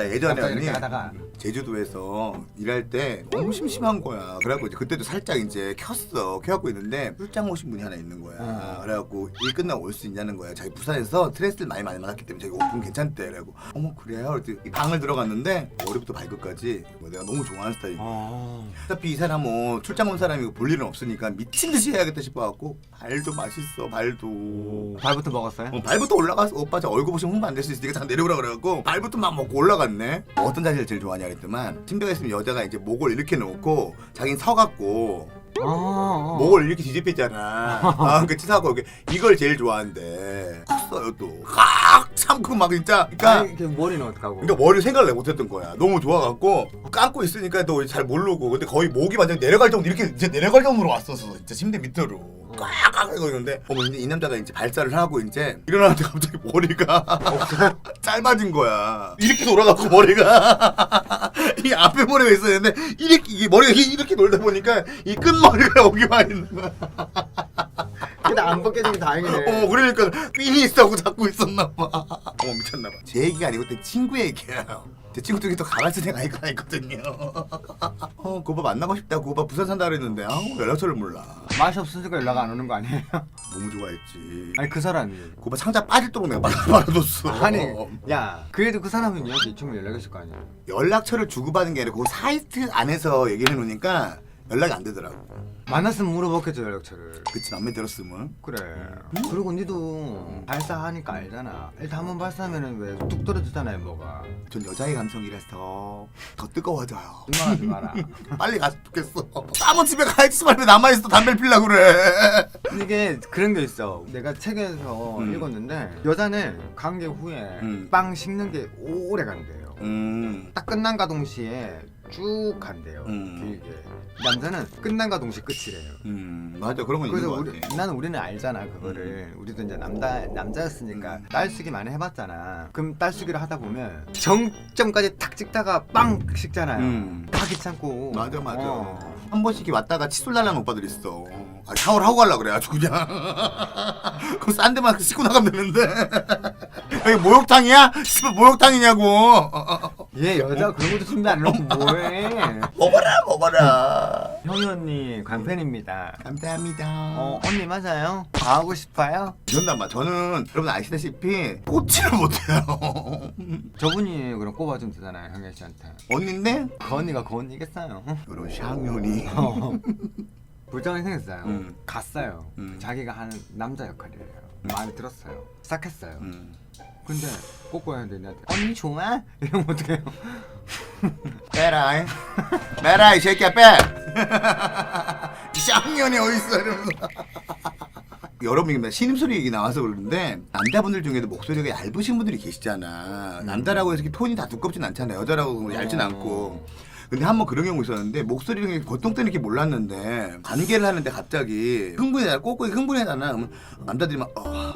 나 예전에 갑자기 언니 이렇게 하다가 제주도에서 일할 때 너무 심심한 거야. 그래갖고 이제 그때도 살짝 이제 켰어. 켜갖고 있는데 출장 오신 분이 하나 있는 거야. 어. 그래갖고 일 끝나고 올 수 있냐는 거야. 자기 부산에서 스트레스를 많이 많이 받았기 때문에 자기 오픈 괜찮대. 그래갖고 어머 그래요. 그랬더니 이 방을 들어갔는데 머리부터 발끝까지 뭐 내가 너무 좋아하는 스타일. 어. 어차피 이 사람 뭐 출장 온 사람이고 볼 일은 없으니까 미친 듯이 해야겠다 싶어갖고 발도 맛있어 발도. 발부터 먹었어요? 어, 발부터 올라가서 오빠 저 얼굴 보시면 홍보 안될 수 있으니까 잠깐 내려오라 그래갖고 발부터 막 먹고 올라 갔네. 어떤 자세를 제일 좋아하냐 그랬더만 침대가 있으면 여자가 이제 목을 이렇게 놓고 자기는 서갖고 어, 어. 목을 이렇게 뒤집혔잖아 아, 그 치사하고 이렇게 이걸 제일 좋아한대 컸어요 또확 참고 막 진짜 그러니까 아니, 그 머리는 어떡하고? 그러니까 머리 생각을 내가 못했던 거야. 너무 좋아갖고 감고 있으니까 또 잘 모르고 근데 거의 목이 완전 내려갈 정도 이렇게 이제 내려갈 정도로 왔었어. 진짜 침대 밑으로 꽉꽉 하고 있는데 어머 이제 이 남자가 이제 발사를 하고 이제 일어나는데 갑자기 머리가 짧아진 거야. 이렇게 돌아가고 머리가 이 앞에 머리가 있었는데 이렇게 이 머리가 이렇게 놀다 보니까 이 끝머리가 여기만 있는 거야. 근데 안 벗겨진 게 다행이네. 어 그러니까 삔이 있다고 잡고 있었나 봐. 어 미쳤나 봐. 제 얘기가 아니고 내 친구 얘기야. 제 친구 중에 또 가만히 생 아이가 있거든요. 어, 그 오빠 만나고 싶다. 그 오빠 부산 산다 그랬는데 아우 연락처를 몰라. 맛이 없으니까 연락 안 오는 거 아니에요? 너무 좋아했지. 아니 그 사람이. 그 오빠 상자 빠질도록 내가 말아 말아줬어. 아니 야 그래도 그 사람은 여기 이쯤에 연락했을 거 아니야? 연락처를 주고받은 게 아니라 그 사이트 안에서 얘기를 해놓으니까 연락이 안 되더라고. 만났으면 물어봤겠죠 연락처를. 그치 맘에 들었으면. 그래. 그리고 니도 발사하니까 알잖아. 일단 한 번 발사하면은 왜 뚝 떨어지잖아요 뭐가. 전 여자의 감성이라서 더 뜨거워져요. 민망하지 마라. 빨리 갔으면 좋겠어. 아무 집에 가야지 말왜 남아있어 담배를 피려고 그래. 이게 그런 게 있어. 내가 책에서 음. 읽었는데 여자는 관계 후에 음. 빵 식는 게 오래 간대요. 음. 딱 끝난과 동시에 쭉 간대요. 음. 길게. 남자는 끝난과 동시에 끝이래요. 음 맞아 그런 거 있는 그래서 거 우리 같아. 나는 우리는 알잖아 그거를 우리도 이제 남자 남자였으니까 음. 딸쓰기 많이 해봤잖아. 그럼 딸쓰기를 하다 보면 정점까지 탁 찍다가 빵 식잖아요. 음. 다 귀찮고. 맞아 맞아. 어. 한 번씩 이렇게 왔다가 칫솔 달라는 오빠들 있어. 아, 샤워를 하고 가려 그래 아주 그냥. 그럼 싼 데만 씻고 나가면 되는데. 여기 목욕탕이야? 씨발 목욕탕이냐고. 얘 여자 그런 것도 준비 안 해놓고 뭐해? 먹어라 먹어라. 형이 언니 광팬입니다. 감사합니다. 어 언니 맞아요? 다 하고 싶어요? 이런단 말. 저는 여러분 아시다시피 꽂지를 못해요. 저분이 그럼 꼽아주면 되잖아요 형이 씨한테. 언니인데 그 언니가 그 언니겠어요. 이런 샹년이. 어. 불장이 생겼어요. 음. 갔어요. 음. 자기가 하는 남자 역할이에요. 마음에 들었어요. 시작했어요. 음. 근데 하는데 나한테 언니 좋아? 이러면 어떡해요? 빼라. 잉? 빼라 이 새끼야 빼. 이 쌍년이 어딨어 이러면서. 여러분이 신음소리 얘기 나와서 그러는데 남자분들 중에도 목소리가 얇으신 분들이 계시잖아. 남자라고 해서 이렇게 톤이 다 두껍진 않잖아요. 여자라고 얇진 어. 않고. 근데 한 번 그런 경우 있었는데 목소리 중에 보통 때는 이렇게 몰랐는데 관계를 하는데 갑자기 흥분해 꼬꼬이 흥분해잖아. 그러면 남자들이 막 어,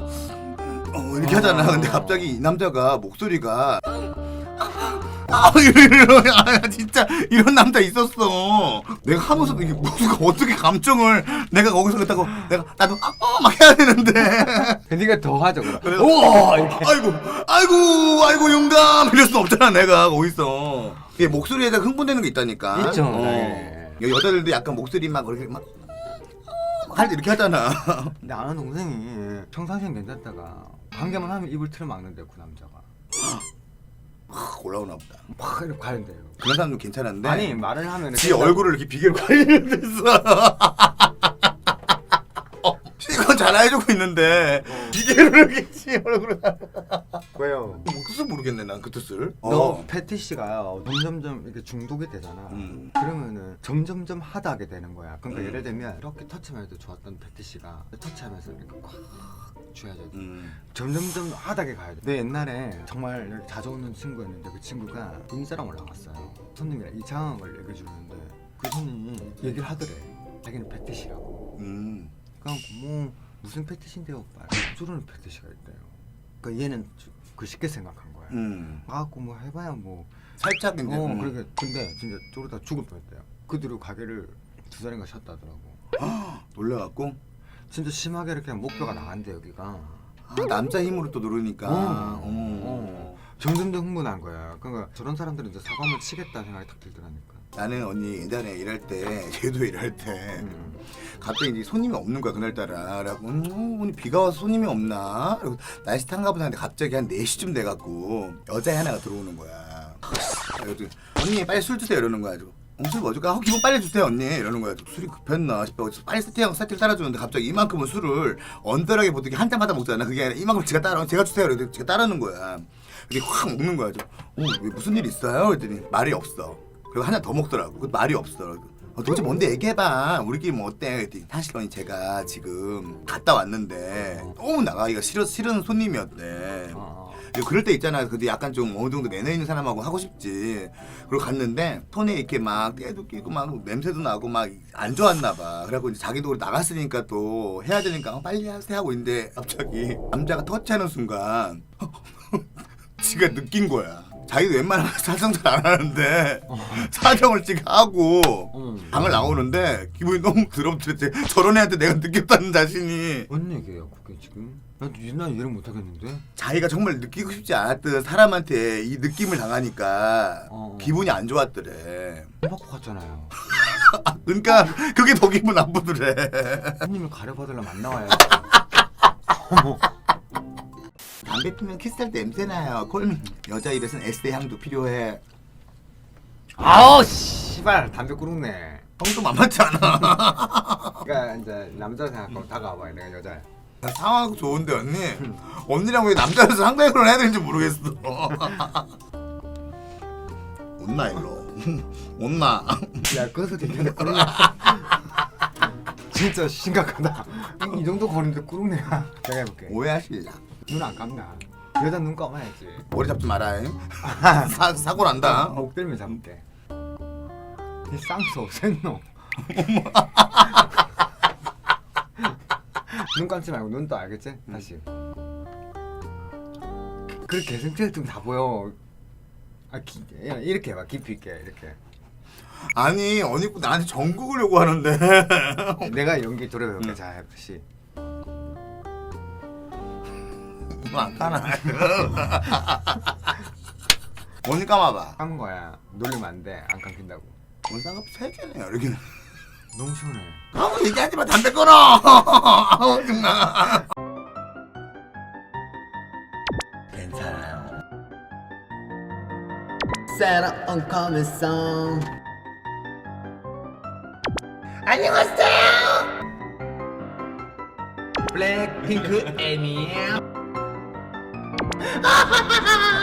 어, 이렇게 하잖아. 근데 갑자기 이 남자가 목소리가 아 이런 아 진짜 이런 남자 있었어. 내가 하면서 이게 무슨 어떻게 감정을 내가 거기서 그렇다고 내가 나도 아막 해야 되는데. 네가 더 하죠 그럼. 우와 이렇게. 아이고 아이고 아이고 용감 이럴 수 없잖아 내가 거기서. 이게 목소리에 대해 흥분되는 게 있다니까. 있죠, 어. 네. 여자들도 약간 목소리 막 그렇게 막. 할 때 이렇게 하잖아. 근데 아는 동생이 평상시엔 괜찮다가 관계만 하면 입을 틀어막는데 그 남자가 확 올라오나 보다. 막 이렇게 가는데요. 그런 사람도 괜찮은데. 아니 말을 하면 지 얼굴을 이렇게 비계로 가리는 데서 어, 잘 해주고 있는데 비계로 이렇게 지 얼굴을 왜요? 뭐 뜻을 모르겠네 난 그 뜻을 너 어. 패티시가 점점점 이렇게 중독이 되잖아. 음. 그러면은 점점점 하다 하게 되는 거야. 그러니까 음. 예를 들면 이렇게 터치만 해도 좋았던 패티시가 터치하면서 이렇게 꽉 쥐어져. 음. 점점점 하다게 가야 돼. 내 옛날에 정말 이렇게 자주 오는 친구였는데 그 친구가 인사랑 올라갔어요. 손님이랑 이 상황을 얘기해 주는데 그 손님이 얘기를 하더래. 자기는 패티시라고. 음. 그냥 뭐 무슨 패티시인데요, 오빠? 주르는 패티시가 있대요. 그러니까 얘는 주- 그 쉽게 생각한 거야. 음. 가갖고 뭐 해봐야 뭐. 살짝 이제 어, 음. 그러게. 근데 진짜 쪼르다 죽을 뻔했대요. 그 뒤로 가게를 두 달인가 쉬었다더라고. 놀라갖고 진짜 심하게 이렇게 목표가 나간대 여기가. 아, 남자 힘으로 또 누르니까 어. 어. 점점 더 흥분한 거야. 그러니까 저런 사람들은 이제 사과문 치겠다 생각이 딱 들더라니까. 나는 언니 예전에 일할 때 걔도 일할 때 음. 갑자기 이제 손님이 없는 거야 그날따라 그래갖고 음, 오늘 비가 와서 손님이 없나 그리고 날씨 탄가 보다 하는데 갑자기 한 4시쯤 돼갖고 여자애 하나가 들어오는 거야 그래서 언니 빨리 술 주세요 이러는 거야 어, 술뭐 줄까? 어, 기본 빨리 주세요 언니. 이러는 거야. 술이 급했나? 싶어 빨리 세팅하고 세팅 따라주는데 갑자기 이만큼은 술을 언더하게 보통 한 잔마다 먹잖아. 그게 아니라 이만큼 제가 따라 제가 주세요. 이러더니 제가 따르는 거야. 이게 확 먹는 거야 저, 어, 왜 무슨 일 있어요? 그랬더니 말이 없어. 그리고 하나 더 먹더라고. 그 말이 없어. 어, 도대체 뭔데 얘기해봐. 우리끼리 뭐 어때? 그랬더니 사실 언니 제가 지금 갔다 왔는데 너무 나가기가 싫어, 싫은 손님이었대. 어, 어. 근데 그럴 때 있잖아. 근데 약간 좀 어느 정도 매너 있는 사람하고 하고 싶지. 그리고 갔는데 톤에 이렇게 막 때도 끼고 막 냄새도 나고 막 안 좋았나 봐. 그래갖고 이제 자기도 나갔으니까 또 해야 되니까 어, 빨리 하세요 하고 있는데 갑자기 남자가 터치하는 순간 지가 느낀 거야. 자기도 웬만하면 사정 잘 안 하는데 사정을 지금 하고 어. 방을 나오는데 기분이 너무 더럽더랬지. 저런 애한테 내가 느꼈다는 자신이 뭔 얘기예요, 그게 지금? 난, 난 이해를 못 하겠는데. 자기가 정말 느끼고 싶지 않았던 사람한테 이 느낌을 당하니까 어. 기분이 안 좋았더래. 돈 받고 갔잖아요. 그러니까 그게 더 기분 나쁘더래. 손님을 가려받으려면 안 나와야지. 담배 피면 키스할 때 냄새 나요. 콜 여자 입에선 에스테 향도 필요해. 아우 씨발 담배 꾸룩네. 형도 만만치 않아. 그러니까 이제 남자 생각하고 다가와봐 내가 여자야. 상황 좋은데 언니. 언니랑 왜 남자여서 상당히 그런 해야 되는지 모르겠어. 온나 일로. 온나. 야 그것도 되는데 꾸룩네. 진짜 심각하다. 이, 이 정도 거리인데 꾸룩네가. 내가 해볼게. 오해하실라. 눈안 감나. 여자 눈 감아야지. 머리 잡지 마라. 사, 사고 난다. 목 들면 잡을게. 이 쌍수 없앴노. 눈 감지 말고 눈 떠 알겠지? 다시. 그렇게 개성체를 좀다 보여. 아 기, 야, 이렇게 해봐 깊이 있게 이렇게. 아니 언니 꼭 나한테 전국을 요구하는데 내가 연기 조려볼게. 자 다시. 이거 안 까나 언니 까마봐 감은 거야. 놀리면 안 돼. 안 감긴다고. 원상급 세 개네요 이렇게 너무 시원해. 아무 얘기하지 마 담배 끊어 아우 정말 괜찮아요 Uncommon Song. 안녕하세요 블랙핑크 애니야.